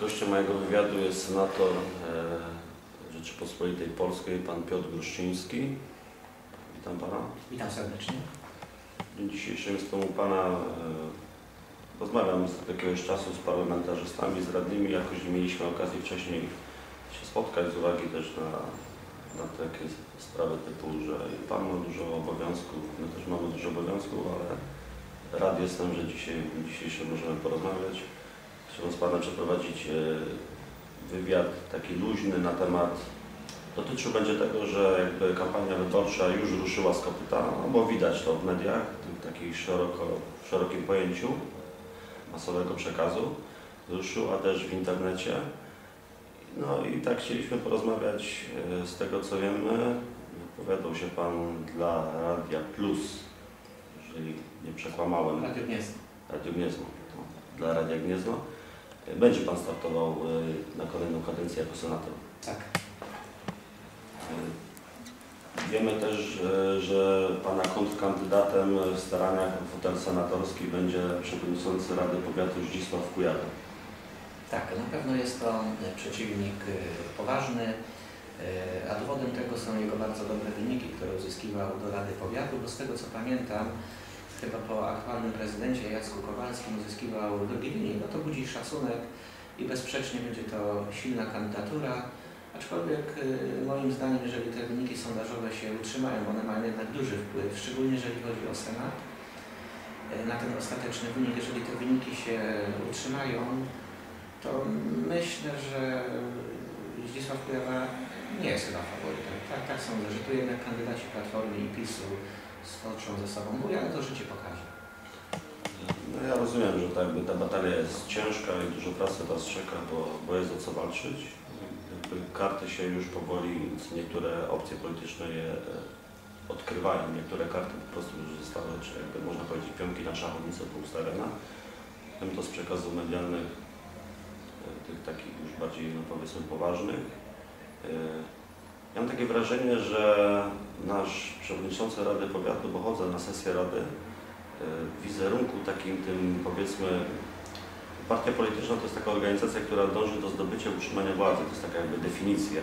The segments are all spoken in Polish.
Gościem mojego wywiadu jest senator e, Rzeczypospolitej Polskiej, pan Piotr Gruszczyński. Witam pana. Witam serdecznie. W dniu dzisiejszym jestem u pana. E, rozmawiam z jakiegoś czasu z parlamentarzystami, z radnymi. Jakoś nie mieliśmy okazji wcześniej się spotkać z uwagi też na, na takie sprawy typu, że pan ma dużo obowiązków, my też mamy dużo obowiązków, ale rad jestem, że dzisiaj, dzisiejszy możemy porozmawiać. Z Panem przeprowadzić e, wywiad taki luźny na temat, dotyczył będzie tego, że jakby kampania wyborcza już ruszyła z kopyta, no bo widać to w mediach, w takiej szeroko, w szerokim pojęciu masowego przekazu, ruszyła też w internecie. No i tak chcieliśmy porozmawiać e, z tego co wiemy. Wypowiadał się Pan dla Radia Plus, jeżeli nie przekłamałem. Radio Gniezno. Radio Gniezno. No, dla Radia Gniezno. Będzie Pan startował y, na kolejną kadencję jako senator. Tak. Y, Wiemy też, że, że Pana kontrkandydatem w staraniach o fotel senatorski będzie przewodniczący Rady Powiatu Zdzisław Kujawa. Tak, na pewno jest to przeciwnik y, poważny, y, a dowodem tego są jego bardzo dobre wyniki, które uzyskiwał do Rady Powiatu, bo z tego co pamiętam, chyba po aktualnym prezydencie Jacku Kowalskim uzyskiwał wynik, no to budzi szacunek i bezsprzecznie będzie to silna kandydatura, aczkolwiek y, moim zdaniem, jeżeli te wyniki sondażowe się utrzymają, one mają jednak duży wpływ, szczególnie jeżeli chodzi o Senat, y, na ten ostateczny wynik, jeżeli te wyniki się utrzymają, to myślę, że Zdzisław Kujawa nie jest chyba faworytem. Tak, tak sądzę, że tu jednak kandydaci Platformy i PiSu stoczą ze sobą bój, ale to życie pokaże. No ja rozumiem, że tak jakby ta batalia jest ciężka i dużo pracy Was czeka, bo, bo jest o co walczyć. Jakby karty się już powoli, niektóre opcje polityczne je e, odkrywają, niektóre karty po prostu już zostały, czy jakby można powiedzieć pionki na szachownicę poustawione. Wiem to z przekazów medialnych, e, tych takich już bardziej, no powiedzmy, poważnych. Ja mam takie wrażenie, że nasz przewodniczący Rady Powiatu, bo chodzę na sesję Rady, w wizerunku takim tym powiedzmy partia polityczna to jest taka organizacja, która dąży do zdobycia utrzymania władzy, to jest taka jakby definicja.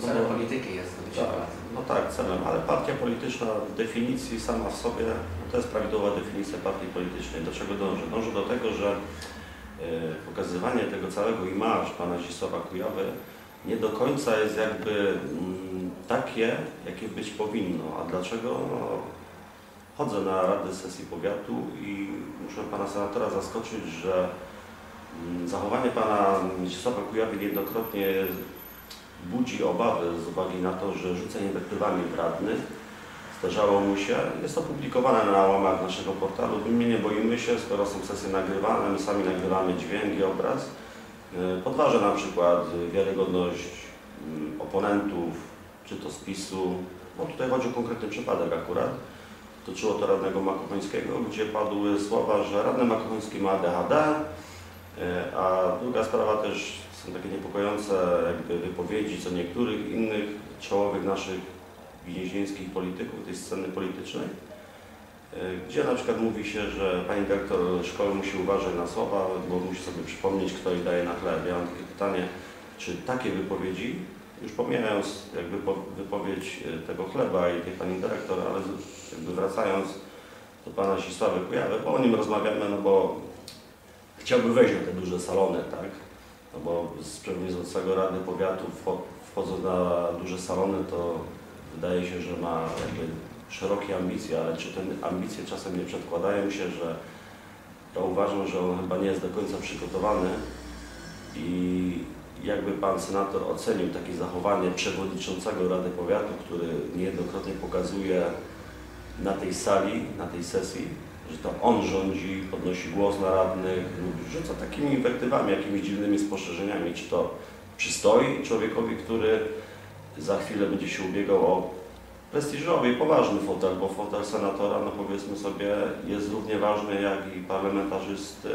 No Celem polityki jest zdobycie tak, władzy. no tak, celem, ale partia polityczna w definicji sama w sobie, no to jest prawidłowa definicja partii politycznej. Do czego dąży? Dąży do tego, że e, pokazywanie tego całego imaż pana Zdzisława Kujawy nie do końca jest jakby mm, takie, jakie być powinno. A dlaczego? No, chodzę na Radę Sesji Powiatu i muszę pana senatora zaskoczyć, że mm, zachowanie pana Zdzisława Kujawy niejednokrotnie budzi obawy z uwagi na to, że rzuca inwektywami w radnych. Zdarzało mu się, jest opublikowane na łamach naszego portalu. My nie boimy się, skoro są sesje nagrywane, my sami nagrywamy dźwięk i obraz. Yy, Podważa na przykład wiarygodność mm, oponentów, czy to z PiSu. No tutaj chodzi o konkretny przypadek akurat. Dotyczyło to radnego Makochońskiego, gdzie padły słowa, że radny Makochoński ma ADHD, yy, a druga sprawa też są takie niepokojące jakby wypowiedzi co niektórych innych czołowych naszych więźnieńskich polityków tej sceny politycznej, e, gdzie na przykład mówi się, że pani dyrektor szkoły musi uważać na słowa, bo musi sobie przypomnieć, kto jej daje na chleb. Ja mam takie pytanie, czy takie wypowiedzi, już pomijając jakby po- wypowiedź e, tego chleba i tej pani dyrektor, ale jakby wracając do pana Zdzisławy Kujawy, bo o nim rozmawiamy, no bo chciałby wejść na te duże salony, tak? No bo z przewodniczącego Rady Powiatu wcho- wchodząc na duże salony, to wydaje się, że ma jakby szerokie ambicje, ale czy te ambicje czasem nie przedkładają się, że ja uważam, że on chyba nie jest do końca przygotowany i jakby pan senator ocenił takie zachowanie przewodniczącego Rady Powiatu, który niejednokrotnie pokazuje na tej sali, na tej sesji, że to on rządzi, podnosi głos na radnych, rzuca takimi inwektywami, jakimiś dziwnymi spostrzeżeniami, czy to przystoi człowiekowi, który za chwilę będzie się ubiegał o prestiżowy i poważny fotel, bo fotel senatora, no powiedzmy sobie, jest równie ważny jak i parlamentarzysty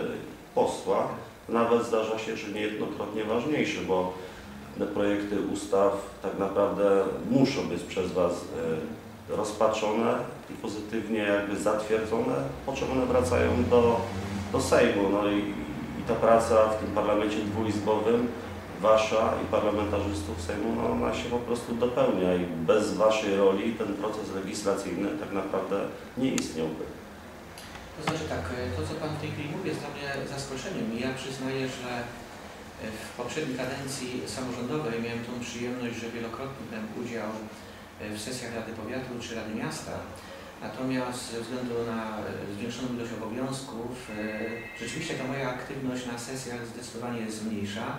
posła. Nawet zdarza się, że niejednokrotnie ważniejszy, bo te projekty ustaw tak naprawdę muszą być przez Was e, rozpatrzone i pozytywnie jakby zatwierdzone, po czym one wracają do, do Sejmu. No i, i ta praca w tym parlamencie dwuizbowym, wasza i parlamentarzystów Sejmu, no ona się po prostu dopełnia i bez waszej roli ten proces legislacyjny tak naprawdę nie istniałby. To znaczy tak, to co Pan w tej chwili mówi jest dla mnie zaskoczeniem i ja przyznaję, że w poprzedniej kadencji samorządowej miałem tą przyjemność, że wielokrotnie brałem udział w sesjach Rady Powiatu czy Rady Miasta. Natomiast ze względu na zwiększoną ilość obowiązków, e, rzeczywiście ta moja aktywność na sesjach zdecydowanie jest mniejsza.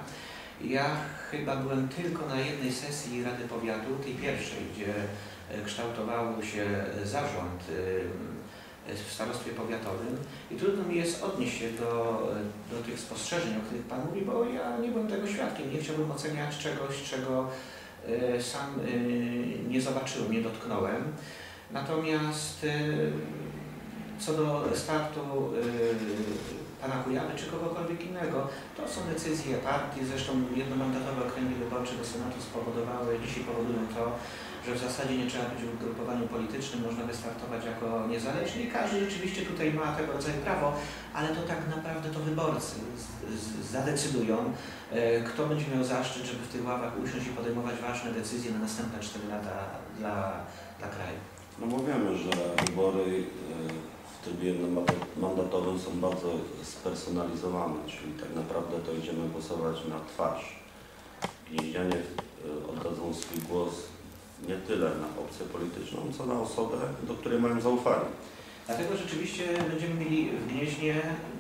Ja chyba byłem tylko na jednej sesji Rady Powiatu, tej pierwszej, gdzie e, kształtował się zarząd e, w starostwie powiatowym i trudno mi jest odnieść się do, do tych spostrzeżeń, o których Pan mówi, bo ja nie byłem tego świadkiem, nie chciałbym oceniać czegoś, czego sam nie zobaczyłem, nie dotknąłem. Natomiast co do startu pana Kujawy czy kogokolwiek innego. To są decyzje partii, zresztą jednomandatowe okręgi wyborcze do Senatu spowodowały, dzisiaj powodują to, że w zasadzie nie trzeba być w ugrupowaniu politycznym, można wystartować jako niezależny i każdy rzeczywiście tutaj ma tego rodzaju prawo, ale to tak naprawdę to wyborcy zadecydują, e, kto będzie miał zaszczyt, żeby w tych ławach usiąść i podejmować ważne decyzje na następne 4 lata dla, dla kraju. No mówimy, że wybory e, trybie mandatowym są bardzo spersonalizowane, czyli tak naprawdę to idziemy głosować na twarz. Jeździanie e, oddadzą swój głos nie tyle na opcję polityczną, co na osobę, do której mają zaufanie. Dlatego rzeczywiście będziemy mieli w Gnieźnie,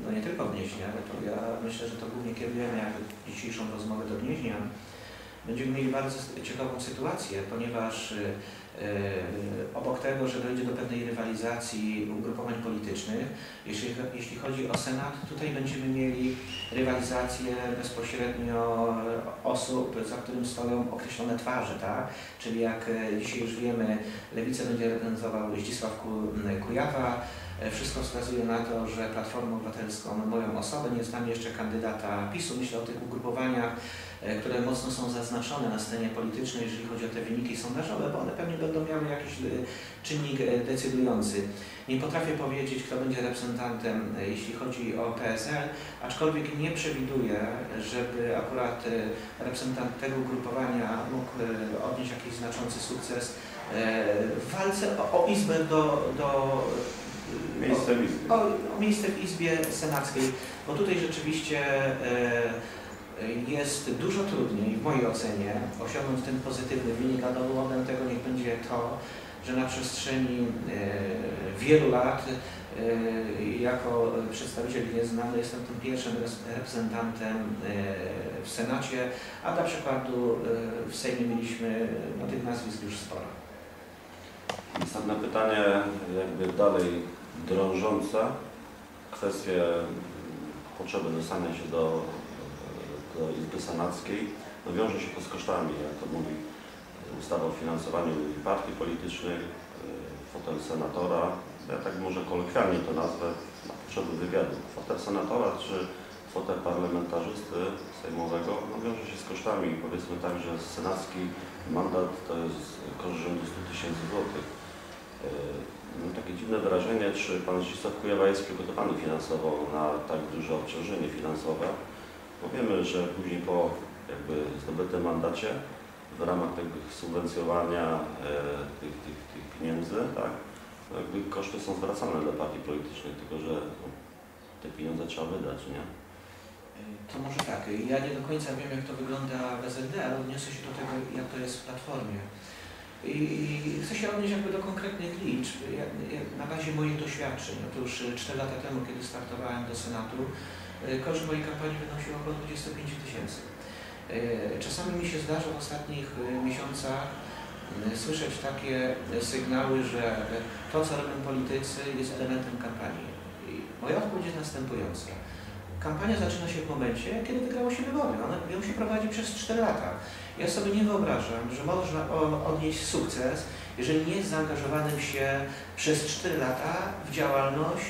no nie tylko w Gnieźnie, ale to ja myślę, że to głównie kierujemy jak dzisiejszą rozmowę do Gnieźnia, będziemy mieli bardzo ciekawą sytuację, ponieważ e, obok tego, że dojdzie do pewnej rywalizacji ugrupowań politycznych, jeśli, jeśli chodzi o Senat, tutaj będziemy mieli rywalizację bezpośrednio osób, za którym stoją określone twarze, tak? Czyli jak e, dzisiaj już wiemy, Lewicę będzie reprezentował Zdzisław Kujawa, wszystko wskazuje na to, że Platformą Obywatelską moją osobę, nie znamy jeszcze kandydata PiSu, myślę o tych ugrupowaniach E, które mocno są zaznaczone na scenie politycznej, jeżeli chodzi o te wyniki sondażowe, bo one pewnie będą miały jakiś e, czynnik e, decydujący. Nie potrafię powiedzieć, kto będzie reprezentantem, jeśli chodzi o PSL, aczkolwiek nie przewiduję, żeby akurat reprezentant tego ugrupowania mógł odnieść jakiś znaczący sukces w walce o, o Izbę do, do Miejsce w Izbie. O, o, miejsce w Izbie Senackiej, bo tutaj rzeczywiście jest dużo trudniej, w mojej ocenie, osiągnąć ten pozytywny wynik, a dowodem tego niech będzie to, że na przestrzeni e, wielu lat e, jako przedstawiciel nieznany jestem tym pierwszym reprezentantem e, w Senacie, a dla przykładu w Sejmie mieliśmy no, tych nazwisk już sporo. Następne pytanie, jakby dalej drążące, kwestie potrzeby dostania się do do Izby Senackiej, no wiąże się to z kosztami, jak to mówi ustawa o finansowaniu partii politycznych, e, fotel senatora, ja tak może kolokwialnie to nazwę, na potrzeby wywiadu. Fotel senatora czy fotel parlamentarzysty sejmowego no, wiąże się z kosztami. Powiedzmy tak, że senacki mandat to jest koszt rzędu 100 tysięcy złotych. E, mam takie dziwne wrażenie, czy pan Zdzisław Kujawa jest przygotowany finansowo na tak duże obciążenie finansowe. Bo wiemy, że później po jakby zdobytym mandacie w ramach tego subwencjowania e, tych, tych, tych pieniędzy, tak, jakby koszty są zwracane dla partii politycznej, tylko że no, te pieniądze trzeba wydać, nie? To może tak. Ja nie do końca wiem, jak to wygląda w SLD, ale odniosę się do tego, jak to jest w Platformie. I, chcę się odnieść jakby do konkretnych liczb. na bazie moich doświadczeń. Otóż 4 lata temu, kiedy startowałem do Senatu, E, koszt mojej kampanii wynosił około 25 tysięcy. E, czasami mi się zdarza w ostatnich e, miesiącach słyszeć takie sygnały, że to, co robią politycy, jest elementem kampanii. I moja odpowiedź jest następująca. Kampania zaczyna się w momencie, kiedy wygrało się wybory. Ona ją się prowadzi przez 4 lata. Ja sobie nie wyobrażam, że można odnieść sukces, jeżeli nie jest zaangażowanym się przez 4 lata w działalność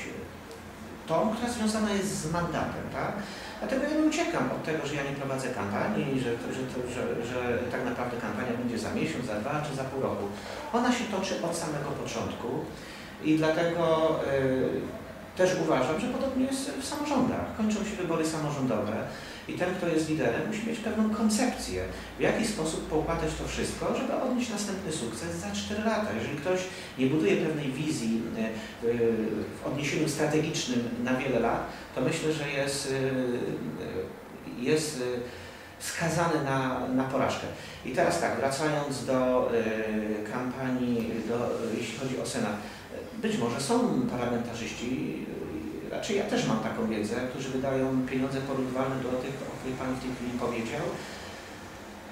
tą, która związana jest z mandatem, tak? Dlatego ja nie uciekam od tego, że ja nie prowadzę kampanii że, że, że, że, tak naprawdę kampania będzie za miesiąc, za dwa czy za pół roku. Ona się toczy od samego początku i dlatego y, też uważam, że podobnie jest w samorządach. Kończą się wybory samorządowe i ten, kto jest liderem, musi mieć pewną koncepcję, w jaki sposób poukładać to wszystko, żeby odnieść następny sukces za 4 lata. Jeżeli ktoś nie buduje pewnej wizji e, w odniesieniu strategicznym na wiele lat, to myślę, że jest, e, jest e, skazany na, na porażkę. I teraz tak, wracając do kampanii, do, jeśli chodzi o Senat. Być może są parlamentarzyści, e, raczej ja też mam taką wiedzę, którzy wydają pieniądze porównywalne do tych, o których Pan w tej chwili powiedział.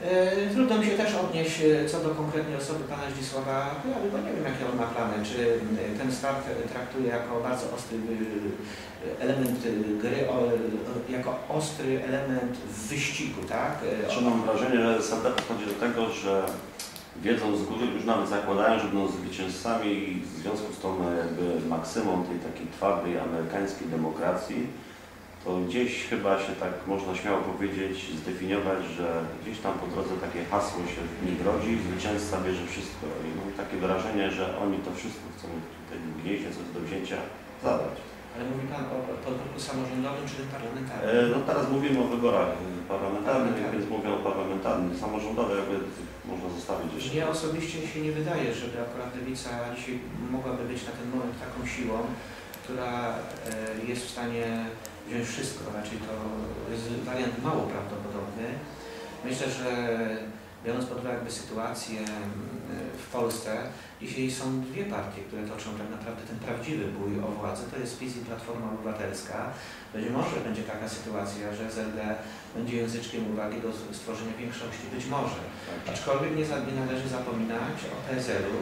E, Trudno mi się też odnieść e, co do konkretnej osoby Pana Zdzisława bo nie wiem jakie on ma plany. Czy ten start traktuje jako bardzo ostry element gry, jako ostry element wyścigu, tak? Czy mam wrażenie, że SLD podchodzi do tego, że wiedzą z góry, już nawet zakładają, że będą zwycięzcami i w związku z tą e, jakby maksymą tej takiej twardej amerykańskiej demokracji, to gdzieś chyba się tak można śmiało powiedzieć, zdefiniować, że gdzieś tam po drodze takie hasło się w nich rodzi, zwycięzca bierze wszystko. I mam takie wrażenie, że oni to wszystko chcą tutaj w gnieździe, co jest do wzięcia, zabrać. Ale mówi Pan o podwórku samorządowym czy tym parlamentarnym? E, No teraz mówimy o wyborach parlamentarnych, więc mówię o parlamentarnych. Samorządowe jakby można zostawić. Mnie osobiście się nie wydaje, żeby akurat lewica dzisiaj mogłaby być na ten moment taką siłą, która e, jest w stanie wziąć wszystko. Raczej to jest wariant mało prawdopodobny. Myślę, że biorąc pod uwagę jakby sytuację w Polsce, dzisiaj są dwie partie, które toczą tak naprawdę ten prawdziwy bój o władzę. To jest PiS i Platforma Obywatelska. Być może będzie taka sytuacja, że SLD będzie języczkiem uwagi do stworzenia większości. Być może. Tak. Aczkolwiek nie, nie należy zapominać o PSL-u,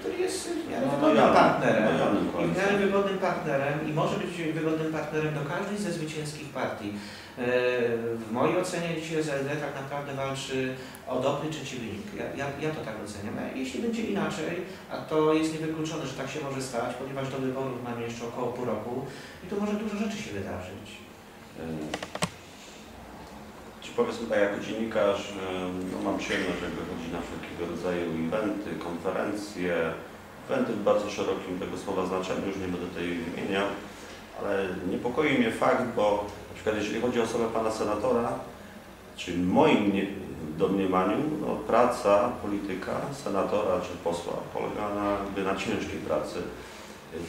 który jest w miarę No, wygodnym lojalnym, partnerem. w miarę wygodnym partnerem i może być wygodnym partnerem do każdej ze zwycięskich partii. E, W mojej ocenie dzisiaj SLD tak naprawdę walczy o dobry trzeci wynik. Ja, ja, ja to tak oceniam. A jeśli będzie inaczej, a to jest niewykluczone, że tak się może stać, ponieważ do wyborów mamy jeszcze około pół roku i tu może dużo rzeczy się wydarzyć. E, Czy powiedzmy tak, jako dziennikarz, e, no mam przyjemność jakby chodzić na wszelkiego rodzaju eventy, konferencje, eventy w bardzo szerokim tego słowa znaczeniu, już nie będę tutaj wymieniał, ale niepokoi mnie fakt, bo na przykład jeżeli chodzi o osobę pana senatora, czyli w moim domniemaniu, no, praca polityka, senatora czy posła polega na, na ciężkiej pracy.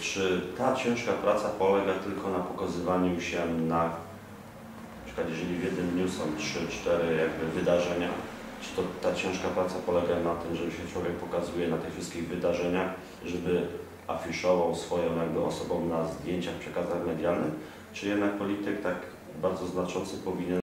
Czy ta ciężka praca polega tylko na pokazywaniu się na, na przykład jeżeli w jednym dniu są 3-4 jakby wydarzenia, czy to ta ciężka praca polega na tym, że się człowiek pokazuje na tych wszystkich wydarzeniach, żeby afiszował swoją jakby osobą na zdjęciach, przekazach medialnych, czy jednak polityk tak bardzo znaczący powinien